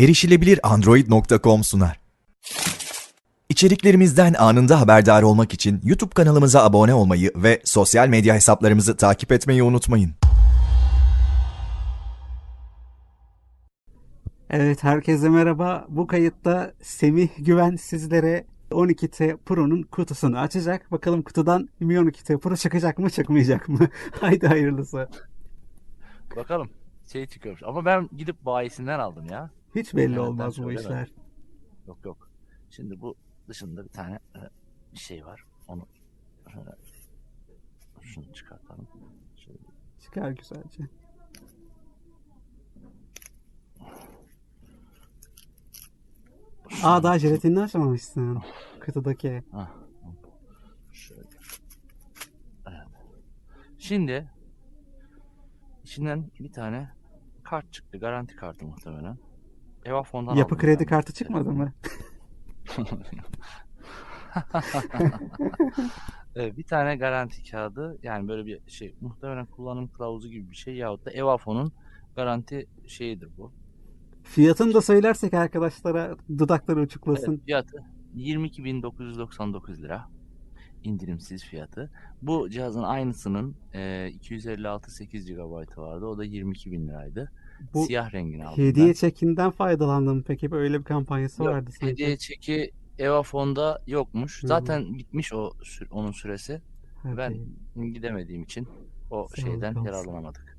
Erişilebilir Android.com sunar. İçeriklerimizden anında haberdar olmak için YouTube kanalımıza abone olmayı ve sosyal medya hesaplarımızı takip etmeyi unutmayın. Evet herkese merhaba. Bu kayıtta Semih Güven sizlere 12T Pro'nun kutusunu açacak. Bakalım kutudan Mi 12T Pro çıkacak mı çıkmayacak mı? Haydi hayırlısı. Bakalım şey çıkıyormuş. Ama ben gidip bayisinden aldım ya. Hiç belli Evet, olmaz bu işler. Yok yok. Şimdi bu dışında bir tane e, bir şey var. Onu şöyle şunu çıkartalım. Şöyle Çıkar güzelce. Aa daha jelatinini açamamışsın. Şöyle. Evet. Şimdi içinden bir tane kart çıktı. Garanti kartı muhtemelen. Evafon'dan Yapı aldım kredi ben. kartı çıkmadı mı? Evet, bir tane garanti kağıdı yani böyle bir şey muhtemelen kullanım kılavuzu gibi bir şey yahut da Evafon'un garanti şeyidir bu. Fiyatını da söylersek arkadaşlara dudakları uçuklasın. Evet, fiyatı 22.999 lira. indirimsiz fiyatı. Bu cihazın aynısının e, 256 8 GB vardı. O da 22.000 liraydı. Bu Siyah rengini aldım hediye ben. çekinden faydalandın mı peki? Böyle bir kampanyası Yok, vardı sanki. Hediye çeki Evafon'da yokmuş. Hı. Zaten bitmiş o onun süresi. Hadi. Ben gidemediğim için o Sağ şeyden olasın. yararlanamadık.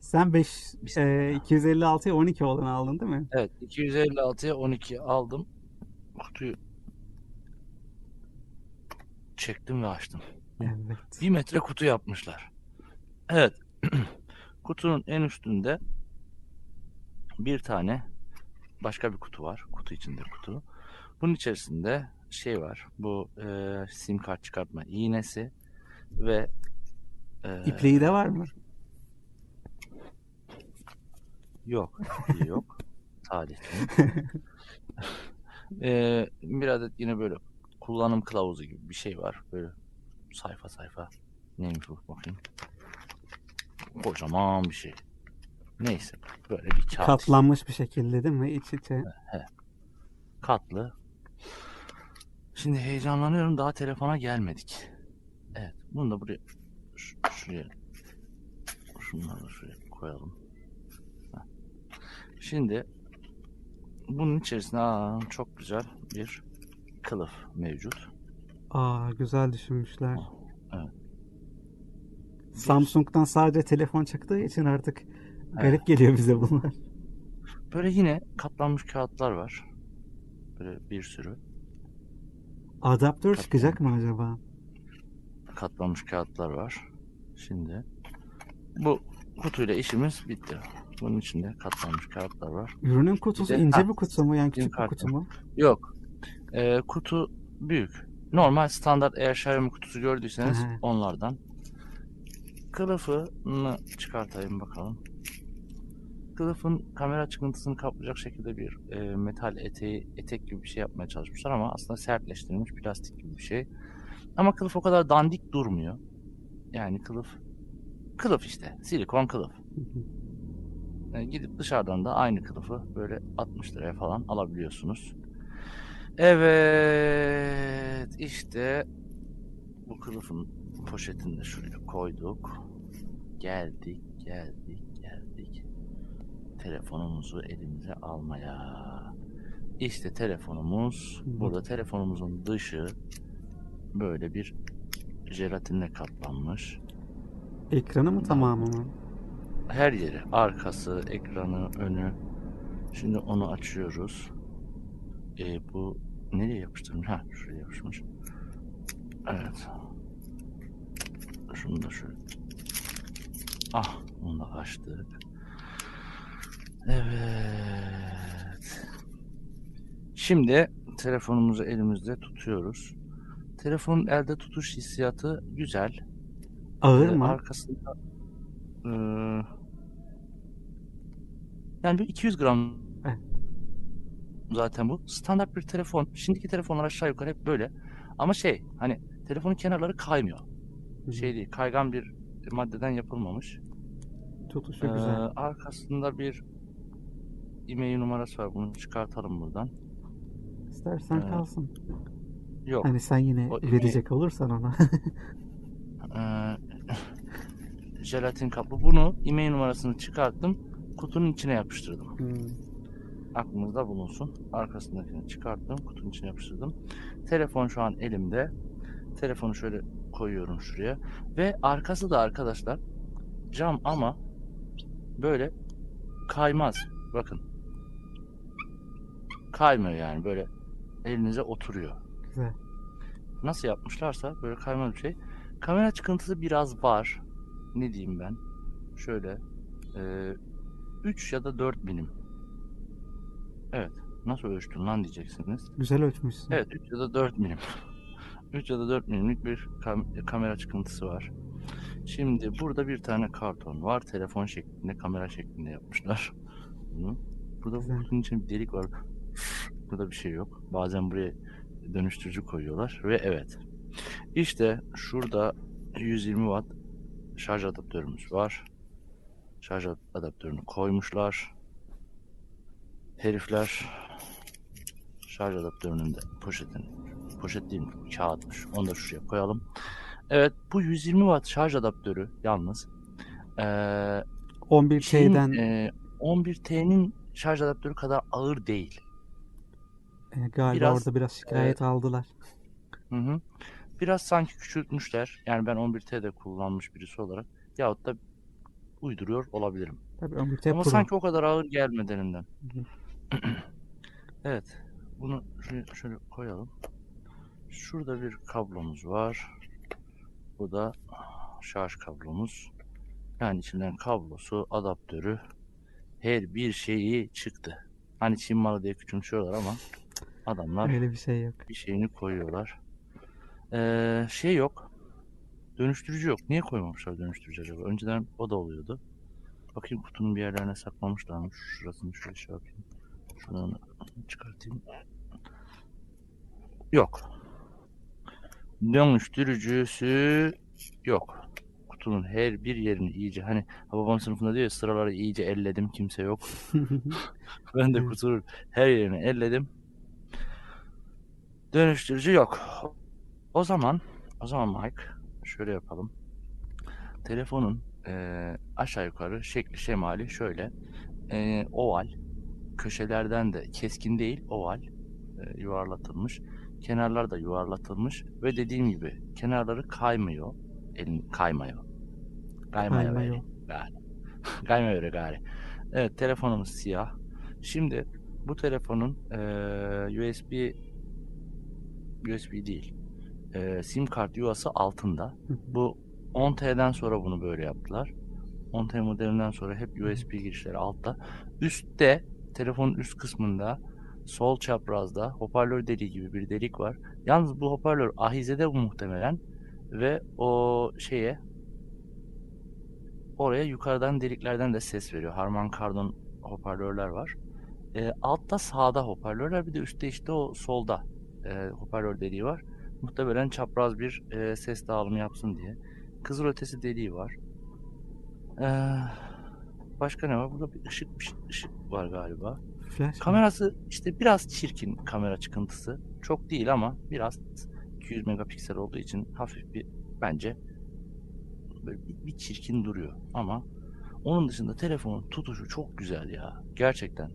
Sen 5 Biz- e, 256'ya 12 olanı aldın değil mi? Evet 256'ya 12 aldım. Kutuyu çektim ve açtım. Evet. Bir metre kutu yapmışlar. Evet. Kutunun en üstünde bir tane başka bir kutu var. Kutu içinde kutu. Bunun içerisinde şey var. Bu e, sim kart çıkartma iğnesi ve e, İpliği de var mı? Yok. yok. Talihli. Ee, bir adet yine böyle kullanım kılavuzu gibi bir şey var. Böyle sayfa sayfa. Neymiş bu bakayım. Kocaman bir şey. Neyse böyle bir kağıt. Katlanmış bir şekilde değil mi? İç içe. Katlı. Şimdi heyecanlanıyorum daha telefona gelmedik. Evet bunu da buraya ş- şuraya şunları da şuraya koyalım. Heh. Şimdi bunun içerisinde aa, çok güzel bir kılıf mevcut. Aa güzel düşünmüşler. Evet. Samsung'dan sadece telefon çıktığı için artık garip geliyor bize bunlar. Böyle yine katlanmış kağıtlar var. Böyle bir sürü Adaptör çıkacak mı acaba? katlanmış kağıtlar var. Şimdi bu kutuyla işimiz bitti. Bunun içinde katlanmış kağıtlar var. Ürünün kutusu Bir de- ince bir kutu mu? Yani küçük bir kartı. kutu mu? Yok. Ee, kutu büyük. Normal standart eğer Xiaomi kutusu gördüyseniz Hı hı. onlardan. Kılıfını çıkartayım bakalım. Kılıfın kamera çıkıntısını kaplayacak şekilde bir e, metal eteği, etek gibi bir şey yapmaya çalışmışlar ama aslında sertleştirilmiş plastik gibi bir şey. Ama kılıf o kadar dandik durmuyor. Yani kılıf kılıf işte. Silikon kılıf. E, gidip dışarıdan da aynı kılıfı böyle 60 liraya falan alabiliyorsunuz. Evet, işte bu kılıfın poşetini de şuraya koyduk. Geldik, geldik. Telefonumuzu elimize almaya. İşte telefonumuz. Burada telefonumuzun dışı böyle bir jelatinle kaplanmış. Ekranı mı tamamı mı? Her yeri, arkası, ekranı, önü. Şimdi onu açıyoruz. E, bu nereye yapıştırmış? Ha, şuraya yapışmış. Evet. Şunu da şöyle. Ah, onu da açtık. Evet. Şimdi telefonumuzu elimizde tutuyoruz. Telefonun elde tutuş hissiyatı güzel. Ağır Ee, mı? Arkasında eee, yani bir 200 gram Evet. zaten bu. Standart bir telefon. Şimdiki telefonlar aşağı yukarı hep böyle. Ama şey hani telefonun kenarları kaymıyor. Hı. Şey değil kaygan bir maddeden yapılmamış. Tutuşu Ee, güzel. arkasında bir e-mail numarası var. Bunu çıkartalım buradan. İstersen Evet. kalsın. Yok. Hani sen yine O verecek olursan ona. Ee, jelatin kaplı. Bunu e-mail numarasını çıkarttım. Kutunun içine yapıştırdım. Hmm. Aklınızda bulunsun. Arkasındakini çıkarttım. Kutunun içine yapıştırdım. Telefon şu an elimde. Telefonu şöyle koyuyorum şuraya. Ve arkası da arkadaşlar cam ama böyle kaymaz. Bakın. Kaymıyor yani böyle elinize oturuyor. Güzel. Nasıl yapmışlarsa böyle kaymaz bir şey. Kamera çıkıntısı biraz var. Ne diyeyim ben? Şöyle. 3 ya da 4 milim. Evet. Nasıl ölçtün lan diyeceksiniz. Güzel ölçmüşsün. Evet 3 ya da 4 milim. 3 ya da 4 milimlik bir kam- kamera çıkıntısı var. Şimdi burada bir tane karton var. Telefon şeklinde, kamera şeklinde yapmışlar. Bunu. Burada kutunun içinde bir delik var. Burada bir şey yok. Bazen buraya dönüştürücü koyuyorlar ve evet. İşte şurada 120 watt şarj adaptörümüz var. Şarj adaptörünü koymuşlar. Herifler şarj adaptörünün de poşetini poşet değil mi? Kağıtmış. Onu da şuraya koyalım. Evet bu 120 watt şarj adaptörü yalnız eee 11 şeyin, şeyden eee, 11T'nin şarj adaptörü kadar ağır değil. E, galiba biraz, orada biraz şikayet aldılar. Hı hı. Biraz sanki küçültmüşler. Yani ben 11T'de kullanmış birisi olarak yahut da uyduruyor olabilirim. Tabii 11 Ama Pro. sanki o kadar ağır gelmedi elinden. Hı hı. evet. Bunu şöyle, şöyle koyalım. Şurada bir kablomuz var. Bu da şarj kablomuz. Yani içinden kablosu, adaptörü, her bir şeyi çıktı. Hani Çin malı diye küçümsüyorlar ama adamlar Öyle bir şey yok. bir şeyini koyuyorlar. Ee, şey yok. Dönüştürücü yok. Niye koymamışlar dönüştürücü acaba? Önceden o da oluyordu. Bakayım kutunun bir yerlerine saklamışlarmış. Şurasını şöyle şey yapayım. Şunu çıkartayım. Yok. Dönüştürücüsü yok. Kutunun her bir yerini iyice hani babam sınıfında diyor ya, sıraları iyice elledim kimse yok. Ben de kutunun her yerini elledim. Dönüştürücü yok. O zaman o zaman Mike şöyle yapalım. Telefonun eee, aşağı yukarı şekli şemali şöyle eee, oval köşelerden de keskin değil oval eee, yuvarlatılmış. Kenarlar da yuvarlatılmış ve dediğim gibi kenarları kaymıyor. Elin kaymıyor. Kaymıyor. Kaymıyor. Gari. Kaymıyor gari. Evet telefonumuz siyah. Şimdi bu telefonun eee, USB USB değil. eee, sim kart yuvası altında. Bu 10T'den sonra bunu böyle yaptılar. 10T modelinden sonra hep USB girişleri altta. Üstte telefonun üst kısmında sol çaprazda hoparlör deliği gibi bir delik var. Yalnız bu hoparlör ahizede bu muhtemelen ve o şeye oraya yukarıdan deliklerden de ses veriyor. Harman Kardon hoparlörler var. Ee, altta sağda hoparlörler bir de üstte işte o solda e, hoparlör deliği var. Muhtemelen çapraz bir e, ses dağılımı yapsın diye. Kızılötesi deliği var. Ee, başka ne var? Burada bir ışık bir ışık var galiba. Flash? Kamerası işte biraz çirkin kamera çıkıntısı. Çok değil ama biraz 200 megapiksel olduğu için hafif bir bence böyle bir, bir çirkin duruyor. Ama onun dışında telefonun tutuşu çok güzel ya. Gerçekten.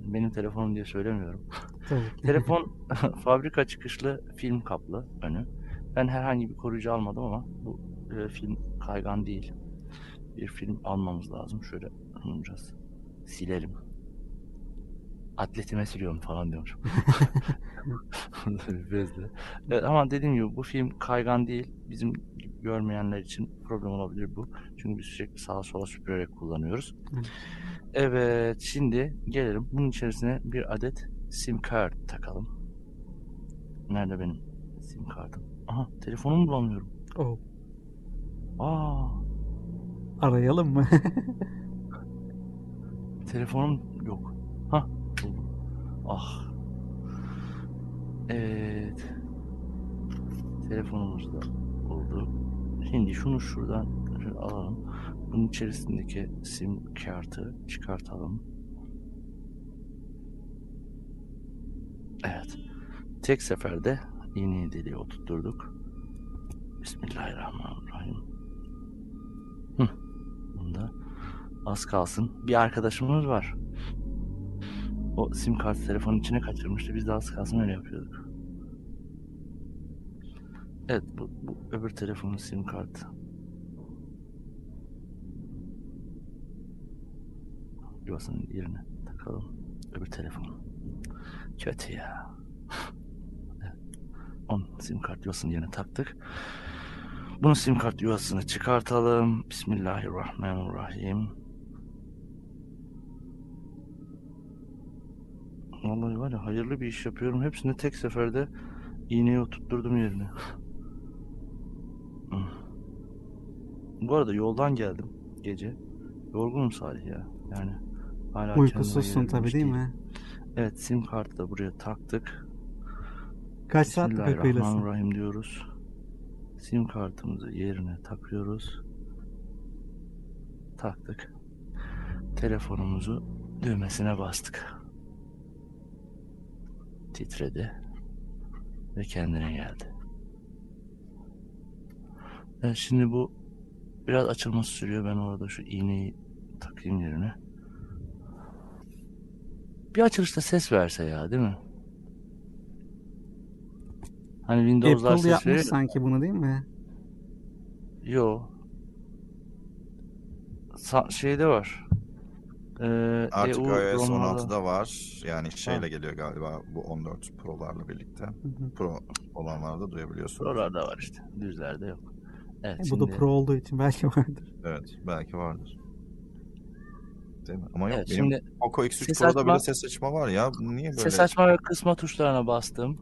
Benim telefonum diye söylemiyorum. Telefon fabrika çıkışlı film kaplı önü. Ben herhangi bir koruyucu almadım ama bu e, film kaygan değil. Bir film almamız lazım. Şöyle biraz silelim. Atletime siliyorum falan diyormuşum. Bir bezle. Evet, ama dediğim gibi bu film kaygan değil. Bizim görmeyenler için problem olabilir bu. Çünkü biz sürekli sağa sola süpürerek kullanıyoruz. Evet şimdi gelelim. Bunun içerisine bir adet sim kart takalım. Nerede benim sim kartım? Aha telefonumu bulamıyorum. Oh, Aa arayalım mı? telefonum yok. Ha buldum. Ah. Evet. Telefonumuz da oldu. Şimdi şunu şuradan şöyle alalım. Bunun içerisindeki sim kartı çıkartalım. Evet. Tek seferde iğneyi deliğe oturtturduk. Bismillahirrahmanirrahim. Hı. Bunda az kalsın. Bir arkadaşımız var. O sim kart telefonun içine kaçırmıştı. Biz de az kalsın öyle yapıyorduk. Evet bu, bu öbür telefonun sim kartı. Yuvasının yerine takalım. Öbür telefon. Kötü ya. Onun sim kart yuvasının yerine taktık. Bunun sim kart yuvasını çıkartalım. Bismillahirrahmanirrahim. Vallahi var ya hayırlı bir iş yapıyorum. Hepsini tek seferde iğneye oturtturdum yerine. Bu arada yoldan geldim gece. Yorgunum Salih ya. Yani hala kendime Uykusuzsun tabii değil mi? Evet sim kartı da buraya taktık. Kaç saatlik? Bismillahirrahmanirrahim diyoruz. Sim kartımızı yerine takıyoruz. Taktık. Telefonumuzu düğmesine bastık. Titredi. Ve kendine geldi. Evet şimdi bu biraz açılması sürüyor. Ben orada şu iğneyi takayım yerine. Bir açılışta ses verse ya değil mi? Hani Windows'lar Apple ses yapmış veriyor. sanki bunu değil mi? Yo. Sa- şeyde var. Ee, Artık EU iOS ROM'larda 16'da var. Yani şeyle Ha. geliyor galiba bu 14 Pro'larla birlikte. Hı hı. Pro olanlarda duyabiliyorsunuz. Pro'larda var işte. Düzlerde yok. Evet E, bu da şimdi, Pro olduğu için belki vardır. Evet, belki vardır. Değil mi? Ama yok evet, benim şimdi Poco X3 ses Pro'da açma- bile ses açma var ya. Bu Niye böyle? ses açma ve kısma tuşlarına bastım.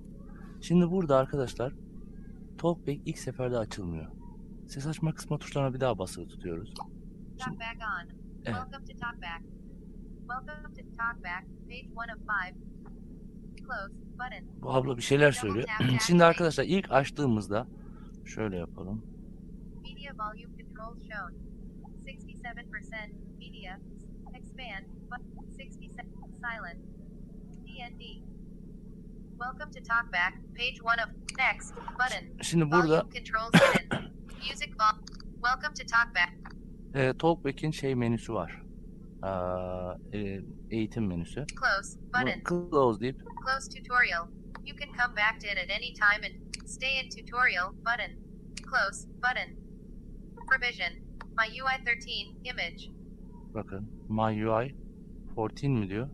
Şimdi burada arkadaşlar Talkback ilk seferde açılmıyor. Ses açma kısma tuşlarına bir daha basılı tutuyoruz. Talkback on. Evet. Welcome to Talkback. Welcome to Talkback, page 1 of 5. Close button. Bu abla bir şeyler söylüyor. Şimdi arkadaşlar ilk açtığımızda şöyle yapalım. Media volume controls shown. 67% media. Expand. But 67 silent. DND. Welcome to Talkback, page 1 of next button. Şimdi burada Volume controls hidden. Music vol. Welcome to Talkback. e, Talkback'in şey menüsü var. Aa, e, eğitim menüsü. Close button. Bunu close deyip Close tutorial. You can come back to it at any time and stay in tutorial button. Close button. Provision. My UI 13 image. bakın MyUI 14 mi diyor?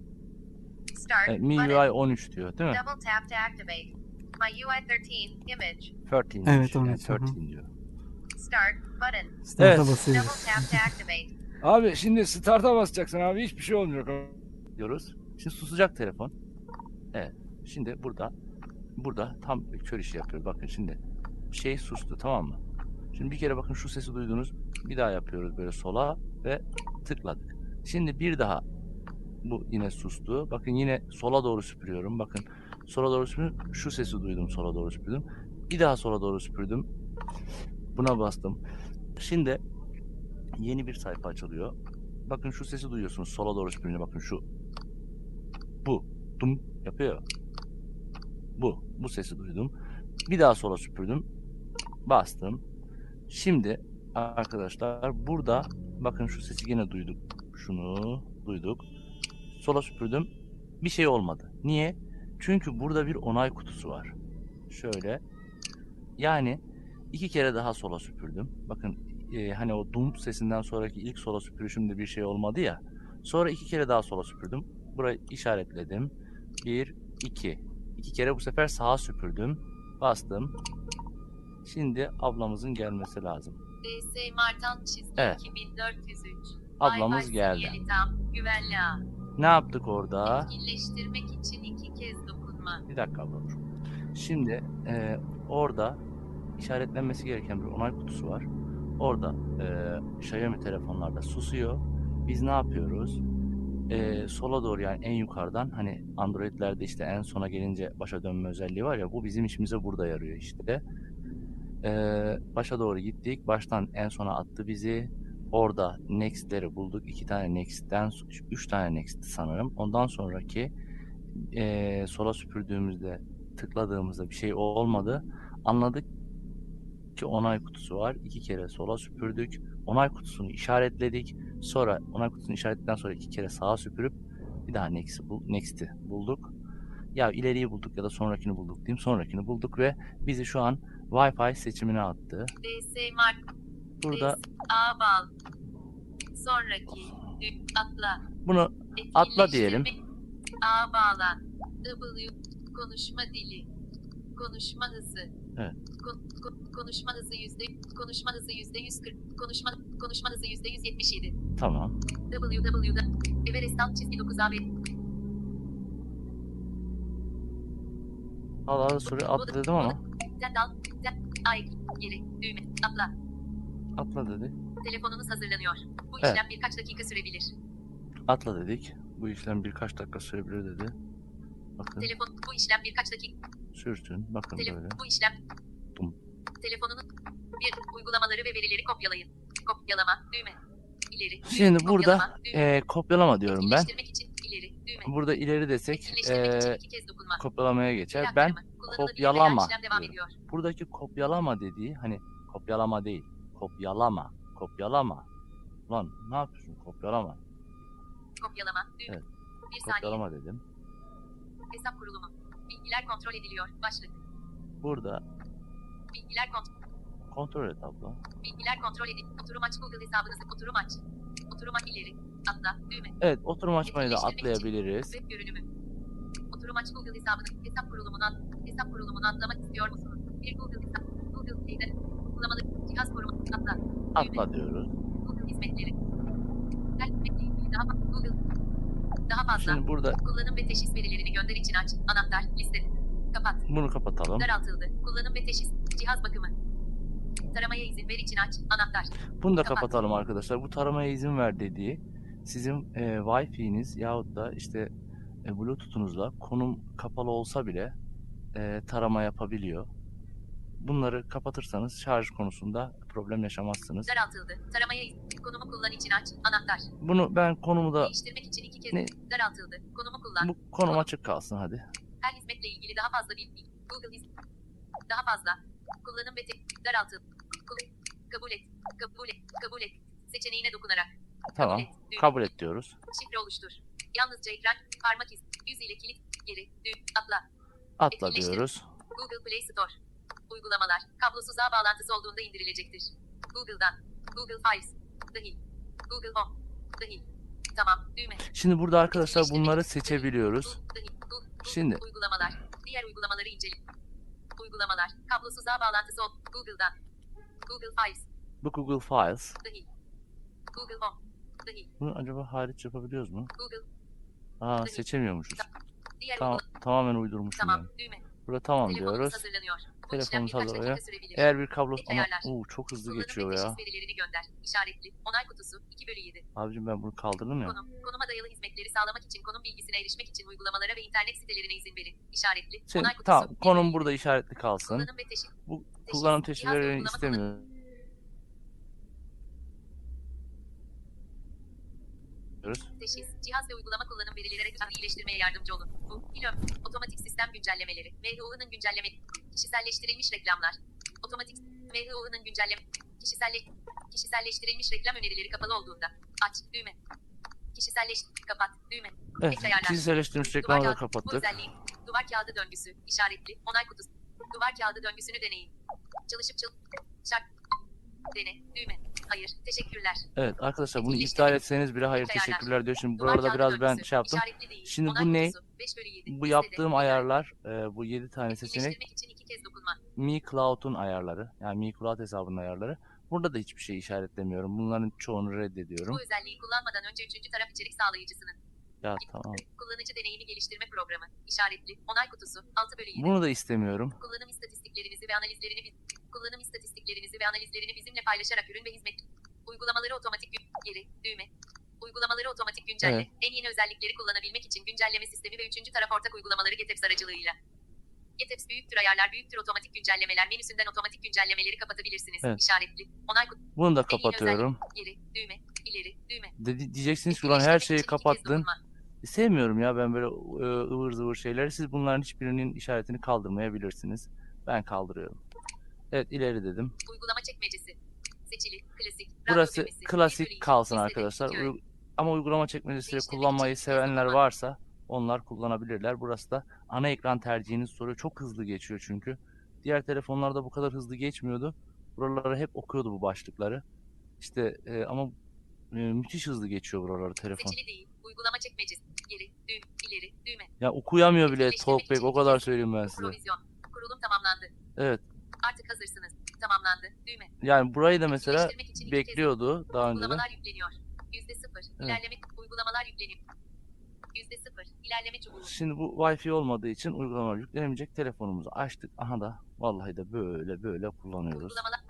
Start Evet, button. MIUI 13 diyor değil mi? Double tap to activate. My UI 13 image. 13 Evet, yani 13, hı hı. 13 diyor. Start button. Start'a Evet. Double basıyoruz. tap to activate. Abi şimdi start'a basacaksın abi hiçbir şey olmuyor. Diyoruz. Şimdi susacak telefon. Evet. Şimdi burada burada tam bir kör işi yapıyoruz. Bakın şimdi şey sustu tamam mı? Şimdi bir kere bakın şu sesi duydunuz. Bir daha yapıyoruz böyle sola ve tıkladık. Şimdi bir daha bu yine sustu. Bakın yine sola doğru süpürüyorum. Bakın sola doğru süpürdüm. Şu sesi duydum sola doğru süpürdüm. Bir daha sola doğru süpürdüm. Buna bastım. Şimdi yeni bir sayfa açılıyor. Bakın şu sesi duyuyorsunuz sola doğru süpürünce bakın şu. Bu. Dum yapıyor. Bu. Bu sesi duydum. Bir daha sola süpürdüm. Bastım. Şimdi arkadaşlar burada bakın şu sesi yine duyduk. Şunu duyduk. Sola süpürdüm. Bir şey olmadı. Niye? Çünkü burada bir onay kutusu var. Şöyle. Yani iki kere daha sola süpürdüm. Bakın e, hani o dum sesinden sonraki ilk sola süpürüşümde bir şey olmadı ya. Sonra iki kere daha sola süpürdüm. Burayı işaretledim. Bir, iki. İki kere bu sefer sağa süpürdüm. Bastım. Şimdi ablamızın gelmesi lazım. DS Martan çizgi Evet. 2403. Ablamız geldi. tam. Güvenli ağ. Ne yaptık orada? Etkinleştirmek için iki kez dokunma. Bir dakika abla dur. Şimdi e, orada işaretlenmesi gereken bir onay kutusu var. Orada e, Xiaomi telefonlarda susuyor. Biz ne yapıyoruz? E, sola doğru yani en yukarıdan hani Android'lerde işte en sona gelince başa dönme özelliği var ya bu bizim işimize burada yarıyor işte. E, başa doğru gittik. Baştan en sona attı bizi. Orada next'leri bulduk. iki tane next'ten üç tane next sanırım. Ondan sonraki eee, sola süpürdüğümüzde tıkladığımızda bir şey olmadı. Anladık ki onay kutusu var. İki kere sola süpürdük. Onay kutusunu işaretledik. Sonra onay kutusunu işaretledikten sonra iki kere sağa süpürüp bir daha next'i bul next'i bulduk. Ya ileriyi bulduk ya da sonrakini bulduk diyeyim. Sonrakini bulduk ve bizi şu an Wi-Fi seçimine attı. Burada DS, A bal. Sonraki. Atla. bunu Atla diyelim. A bağla. W. Konuşma dili. Konuşma hızı. Evet. Ko- ko- konuşma hızı yüzde konuşma hızı yüzde yüz kırk konuşma konuşma hızı yüzde yüz yetmiş yedi tamam. www'da Everest alt çizgi 9 AB Allah soruyu atla dedim ama ay geri düğme atla atla dedi. telefonunuz hazırlanıyor bu Evet. işlem birkaç dakika sürebilir Atla dedik. Bu işlem birkaç dakika sürebilir dedi. Bakın telefon bu işlem birkaç dakika sürsün. Bakın Tele- böyle. bu işlem Bum. telefonunun bir uygulamaları ve verileri kopyalayın kopyalama düğme ileri düğme, Şimdi burada kopyalama, düğme. eee, kopyalama diyorum ben. Etkinleştirmek için ileri düğme. Burada ileri desek Etkinleştirmek için eee, iki kez dokunma. kopyalamaya geçer. Ben kopyalama işlem devam diyorum. ediyor. buradaki kopyalama dediği hani kopyalama değil. Kopyalama. Kopyalama. Lan ne yapıyorsun? Kopyalama. Kopyalama. Düğme. Evet. Bir saniye. Kopyalama dedim. Hesap kurulumu. Bilgiler kontrol ediliyor. Başlık. Burada Bilgiler kontrol. kontrol et abla. Bilgiler kontrol edin. Oturum aç Google hesabınızı. Oturum aç. Oturum aç ileri. Atla. Düğme. Evet oturum açmayı da atlayabiliriz. Web görünümü. Oturum aç Google hesabını. Hesap kurulumunu. Hesap kurulumunu atlamak istiyor musunuz? Bir Google hesap. Google Play'de. Uygulamalı. Cihaz korumu. Atla. Diyoruz. Google hizmetleri. Google. Daha fazla. Şimdi burada Kullanım ve teşhis verilerini gönder için aç. Anahtar. Liste. Kapat. bunu kapatalım. Daraltıldı. Kullanım ve teşhis. Cihaz bakımı. Taramaya izin ver için aç. Anahtar. Bunu da Kapat. kapatalım arkadaşlar. Bu taramaya izin ver dediği sizin e, Wi-Fi'niz yahut da işte e, Bluetooth'unuzla konum kapalı olsa bile e, tarama yapabiliyor. Bunları kapatırsanız şarj konusunda problem yaşamazsınız. Daraltıldı. Taramaya. Konumu kullan için aç. Anahtar. Bunu ben konumu da Değiştirmek için iki kez. Ne? Daraltıldı. Konumu kullan. bu konum açık kalsın hadi. Her hizmetle ilgili daha fazla bilgi. Google hizmet. Daha fazla. Kullanım ve te- daraltıldı. Kabul et. Kabul et. Kabul et. Seçeneğine dokunarak. Tamam. Kabul et. Kabul et diyoruz. Şifre oluştur. Yalnızca ekran, parmak izi, yüz ile kilit, geri, düğüm, atla. Atla diyoruz. Google Play Store. Uygulamalar, kablosuz ağ bağlantısı olduğunda indirilecektir. Google'dan, Google Files, dahil, Google Home, dahil. Tamam, düğme. Şimdi burada arkadaşlar Etkinleştirmek, bunları dahil, seçebiliyoruz. Dahil, Şimdi. Uygulamalar, diğer uygulamaları incele. Uygulamalar, kablosuz ağ bağlantısı ol, Google'dan, Google Files, Bu Google Files. dahil, Google Home, dahil, Bunu acaba hariç yapabiliyoruz mu? Google, Aa seçemiyormuşuz. diğer Tamam, uygulama, tamamen uydurmuşum tamam, yani. düğme. Burada tamam Telefonunuz diyoruz. hazırlanıyor. Dakika sürebilir. Eğer bir kablo ama uu, çok hızlı geçiyor ya. gönder. İşaretli. Onay kutusu 2 bölü 7. Abicim ben bunu kaldırdım ya. Konum. Konuma dayalı hizmetleri sağlamak için konum bilgisine erişmek için uygulamalara ve internet sitelerine izin verin. İşaretli. Onay kutusu tamam 1 bölü konum 7. burada işaretli kalsın. Kullanım ve teşhis. Bu kullanım uygulama istemiyorum. Diyoruz. Teşhis. Cihaz ve uygulama kullanım verileri lütfen iyileştirmeye yardımcı olun. Bu. İLÖM. Otomatik sistem güncellemeleri. MHU'nun güncelleme. Kişiselleştirilmiş reklamlar. Otomatik. MHU'nun güncelleme. Kişiselle, kişiselleştirilmiş reklam önerileri kapalı olduğunda. Aç. Düğme. Kişiselleş. Kapat. Düğme. Evet, kişiselleştirilmiş da kağıdı. Bu kapattık. özelliği. Duvar kağıdı döngüsü. işaretli. Onay kutusu. Duvar kağıdı döngüsünü deneyin. Çalışıp çal... Şart. Dene. Düğme. Hayır. Teşekkürler. Evet arkadaşlar bunu iptal etseniz bile hayır ayarlar. teşekkürler diyor. Şimdi Duvar burada biraz ben şey yaptım. İşaretli değil. Şimdi bu ne? kutusu. 5 bölü 7. Bu Listede. yaptığım Ayar. ayarlar, e, bu 7 tane seçenek Etkinleştirmek için iki kez dokunma. Mi Cloud'un ayarları. Yani Mi Cloud hesabının ayarları. Burada da hiçbir şey işaretlemiyorum. Bunların çoğunu reddediyorum. Bu özelliği kullanmadan önce üçüncü taraf içerik sağlayıcısının Ya tamam. kullanıcı deneyimi geliştirme programı. işaretli. Onay kutusu. 6 bölü 7. Bunu da istemiyorum. Kullanım istatistiklerinizi ve analizlerini biz- kullanım istatistiklerinizi ve analizlerini bizimle paylaşarak ürün ve hizmet uygulamaları otomatik gün geri düğme uygulamaları otomatik güncelle. Evet. En yeni özellikleri kullanabilmek için güncelleme sistemi ve üçüncü taraf ortak uygulamaları Geteps aracılığıyla. Geteps büyüktür ayarlar büyüktür otomatik güncellemeler menüsünden otomatik güncellemeleri kapatabilirsiniz. Evet. İşaretli. Onay kutusu Bunu da kapatıyorum. geri düğme ileri düğme. Dedi, diyeceksiniz ki ulan her şeyi kapattın. dokunma. Sevmiyorum ya ben böyle e, ıvır zıvır şeyleri. Siz bunların hiçbirinin işaretini kaldırmayabilirsiniz. Ben kaldırıyorum. Evet ileri dedim. Uygulama çekmecesi. Seçili. Klasik. Burası düğmesi, klasik link, kalsın listede, arkadaşlar. Uy- Ama uygulama çekmecesiyle Değiştirmek kullanmayı için sevenler uygulama. varsa onlar kullanabilirler. Burası da ana ekran tercihiniz soruyor. Çok hızlı geçiyor çünkü. Diğer telefonlarda bu kadar hızlı geçmiyordu. Buraları hep okuyordu bu başlıkları. İşte e, ama e, müthiş hızlı geçiyor buraları telefon. Seçili değil. Uygulama çekmecesi. Geri. Düğüm. ileri. Düğme. Ya okuyamıyor bile Talkback o kadar söyleyeyim ben size. Provizyon. Kurulum tamamlandı. Evet. Artık hazırsınız. Tamamlandı. Düğme. Yani burayı da mesela bekliyordu daha önceden. Uygulamalar yükleniyor. Yüzde sıfır. İlerleme. Uygulamalar yükleniyor. Yüzde sıfır. İlerleme çubuğu. Şimdi bu Wi-Fi olmadığı için uygulamalar yüklenemeyecek. Telefonumuzu açtık. Aha da vallahi de böyle böyle kullanıyoruz. Uygulamalar.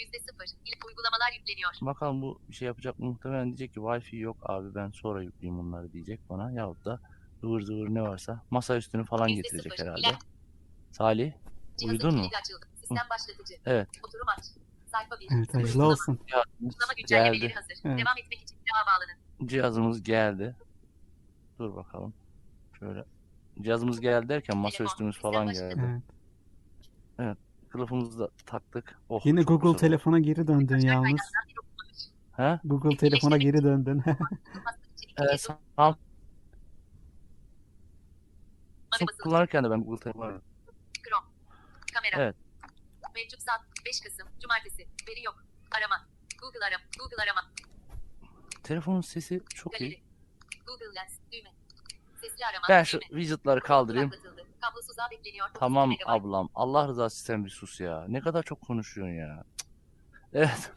Yüzde sıfır. Uygulamalar yükleniyor. Bakalım bu bir şey yapacak mı? Muhtemelen diyecek ki Wi-Fi yok abi ben sonra yükleyeyim bunları diyecek bana. Yahut da ıvır zıvır ne varsa masa üstünü falan getirecek herhalde. Salih uyudun mu? açıldı. Sistem başlatıcı. Evet. Oturum aç. Sayfa 1. Evet hayırlı olsun. Uygulama güncellemeleri Geldi. hazır. Evet. Devam etmek için devam bağlanın. Cihazımız geldi. Dur bakalım. Şöyle. Cihazımız geldi derken masa Telefon, üstümüz sistem falan geldi. Evet. Kılıfımızı da taktık. Oh, Yine Google güzel telefona geri döndün yalnız. He? Google telefona geri döndün. Kez Samsung kullanırken de ben Google telefonu Chrome. Kamera. Evet. Mevcut saat 5 Kasım. Cumartesi. Veri yok. Arama. Google arama. Google arama. Telefonun sesi çok iyi. Galeri. Google Lens. Düğme. Sesli arama. Ben şu düğme. widget'ları kaldırayım. Kablosuz ağ bekleniyor. 32 Tamam ablam. Allah rızası için sen bir sus ya. Ne kadar çok konuşuyorsun ya. Evet.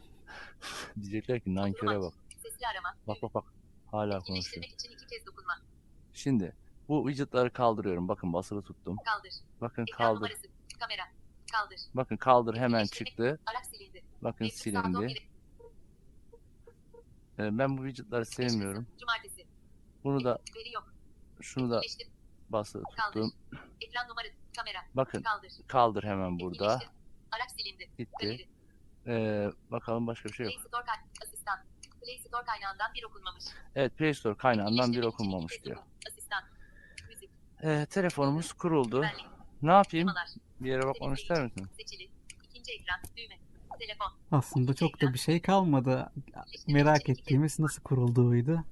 Diyecekler ki nanköre bak. Sesli arama. Bak bak bak. Hala konuşuyor. Etkileştirmek için iki kez dokunma. Şimdi bu widget'ları kaldırıyorum. Bakın basılı tuttum. Kaldır. Bakın Ekran kaldır. numarası. Kamera. Kaldır. Bakın kaldır hemen çıktı. Silindi. Bakın Mevcut silindi. 11. Ee, Ben bu widget'ları sevmiyorum. Cumartesi. Bunu da şunu da basılı tuttum. Ekran numarası. Kamera. Bakın Kaldır. kaldır hemen burada. Araç silindi. Gitti. Ee, bakalım başka bir şey yok. Play Store kay- asistan. Play Store kaynağından bir okunmamış. Evet Play Store kaynağından bir okunmamış diyor. dokun. Asistan. Müzik. Ee, telefonumuz kuruldu. Güvenlik. Ne yapayım? Bir yere bakmamı ister misin? Seçili. İkinci ekran. Düğme. Telefon. Aslında çok da bir şey kalmadı. Merak ettiğimiz nasıl kurulduğuydu.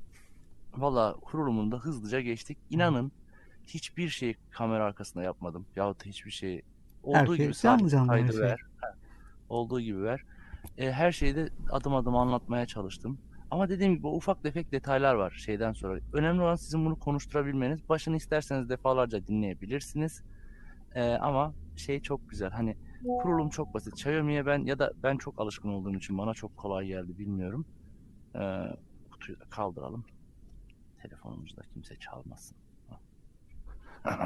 Valla kurulumunda hızlıca geçtik. İnanın hiçbir şey kamera arkasında yapmadım. Yahut da hiçbir şey olduğu şey gibi canlı sadece canlı her şey. ver. Ha, Olduğu gibi ver. E, her şeyi de adım adım anlatmaya çalıştım. Ama dediğim gibi ufak tefek detaylar var şeyden sonra. Önemli olan sizin bunu konuşturabilmeniz. Başını isterseniz defalarca dinleyebilirsiniz. E, ama şey çok güzel. Hani kurulum çok basit. Xiaomi'ye ben ya da ben çok alışkın olduğum için bana çok kolay geldi bilmiyorum. E, kutuyu da kaldıralım. Telefonumuzda kimse çalmasın.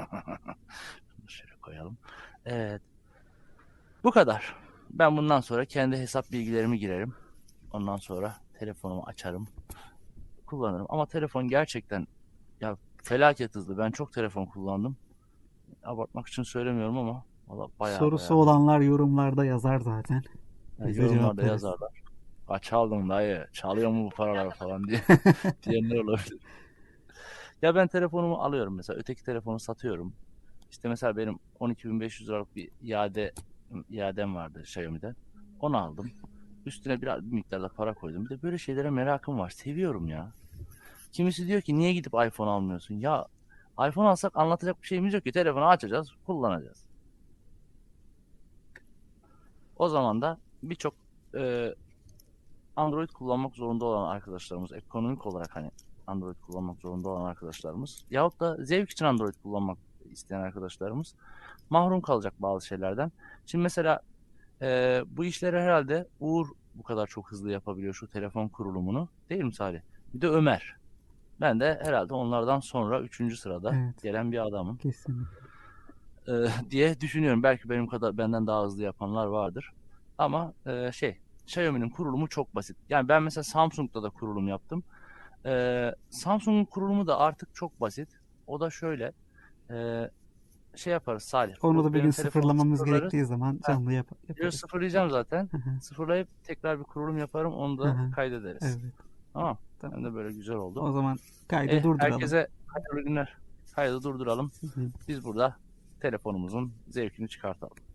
Şöyle koyalım. Evet. Bu kadar. Ben bundan sonra kendi hesap bilgilerimi girerim. Ondan sonra telefonumu açarım. Kullanırım. Ama telefon gerçekten ya felaket hızlı. Ben çok telefon kullandım. Abartmak için söylemiyorum ama valla bayağı Sorusu bayağı. olanlar yorumlarda yazar zaten. Yani cevap yorumlarda yazarlar. Kaç aldın dayı? Çalıyor mu bu paralar falan diye diyenler olabilir. Ya ben telefonumu alıyorum mesela. Öteki telefonu satıyorum. İşte mesela benim 12.500 liralık bir iade iadem vardı Xiaomi'den. Onu aldım. Üstüne biraz bir miktarda para koydum. Bir de böyle şeylere merakım var. Seviyorum ya. Kimisi diyor ki niye gidip iPhone almıyorsun? Ya iPhone alsak anlatacak bir şeyimiz yok ki. Telefonu açacağız, kullanacağız. O zaman da birçok e, Android kullanmak zorunda olan arkadaşlarımız, ekonomik olarak hani Android kullanmak zorunda olan arkadaşlarımız yahut da zevk için Android kullanmak isteyen arkadaşlarımız mahrum kalacak bazı şeylerden. Şimdi mesela e, bu işleri herhalde Uğur bu kadar çok hızlı yapabiliyor şu telefon kurulumunu. Değil mi Salih? Bir de Ömer. Ben de herhalde onlardan sonra üçüncü sırada Evet. gelen bir adamım Kesinlikle. E, diye düşünüyorum. Belki benim kadar benden daha hızlı yapanlar vardır. Ama e, şey Xiaomi'nin kurulumu çok basit. Yani ben mesela Samsung'da da kurulum yaptım. E, Samsung'un kurulumu da artık çok basit. O da şöyle e, şey yaparız Salih. Onu da bir gün sıfırlamamız sıfırlarız. gerektiği zaman canlı yap yaparız. sıfırlayacağım zaten. Sıfırlayıp tekrar bir kurulum yaparım. Onu da kaydederiz. evet. Tamam. Tamam. Hem de böyle güzel oldu. O zaman kaydı Eh, durduralım. herkese Hayırlı günler. Haydi durduralım. Biz burada telefonumuzun zevkini çıkartalım.